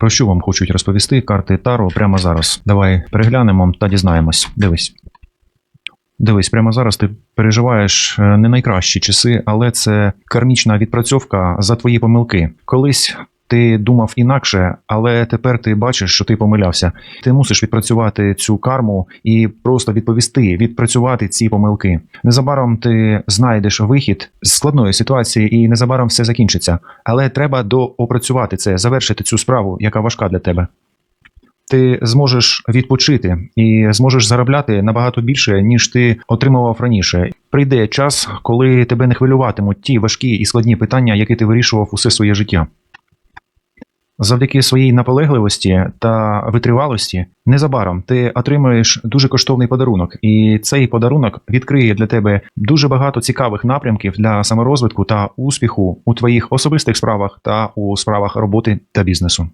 Про що вам хочуть розповісти карти Таро прямо зараз? Давай переглянемо та дізнаємось. Дивись. Дивись, прямо зараз ти переживаєш е, не найкращі часи, але це кармічна відпрацьовка за твої помилки. Колись ти думав інакше, але тепер ти бачиш, що ти помилявся. Ти мусиш відпрацювати цю карму і просто відповісти, відпрацювати ці помилки. Незабаром ти знайдеш вихід з складної ситуації, і незабаром все закінчиться. Але треба доопрацювати це, завершити цю справу, яка важка для тебе. Ти зможеш відпочити і зможеш заробляти набагато більше, ніж ти отримував раніше. Прийде час, коли тебе не хвилюватимуть ті важкі і складні питання, які ти вирішував усе своє життя. Завдяки своїй наполегливості та витривалості, незабаром ти отримаєш дуже коштовний подарунок, і цей подарунок відкриє для тебе дуже багато цікавих напрямків для саморозвитку та успіху у твоїх особистих справах та у справах роботи та бізнесу.